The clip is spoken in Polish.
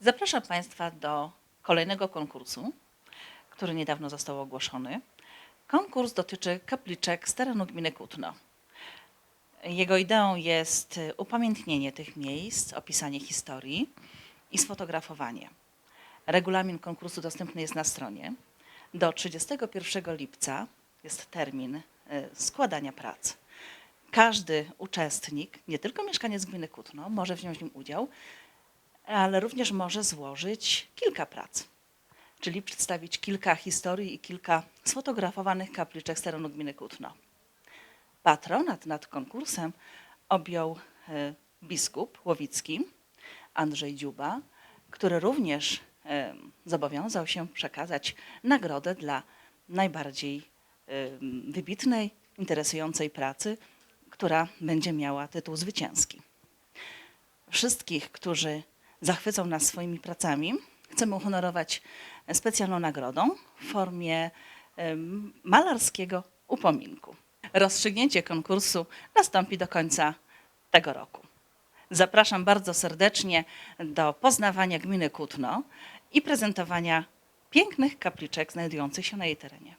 Zapraszam Państwa do kolejnego konkursu, który niedawno został ogłoszony. Konkurs dotyczy kapliczek z terenu gminy Kutno. Jego ideą jest upamiętnienie tych miejsc, opisanie historii i sfotografowanie. Regulamin konkursu dostępny jest na stronie. Do 31 lipca jest termin y, składania prac. Każdy uczestnik, nie tylko mieszkaniec gminy Kutno, może wziąć w nim udział, ale również może złożyć kilka prac, czyli przedstawić kilka historii i kilka sfotografowanych kapliczek z terenu gminy Kutno. Patronat nad konkursem objął e, biskup Łowicki Andrzej Dziuba, który również e, zobowiązał się przekazać nagrodę dla najbardziej e, wybitnej, interesującej pracy, która będzie miała tytuł zwycięski wszystkich, którzy zachwycą nas swoimi pracami, chcemy uhonorować specjalną nagrodą w formie malarskiego upominku. Rozstrzygnięcie konkursu nastąpi do końca tego roku. Zapraszam bardzo serdecznie do poznawania gminy Kutno i prezentowania pięknych kapliczek znajdujących się na jej terenie.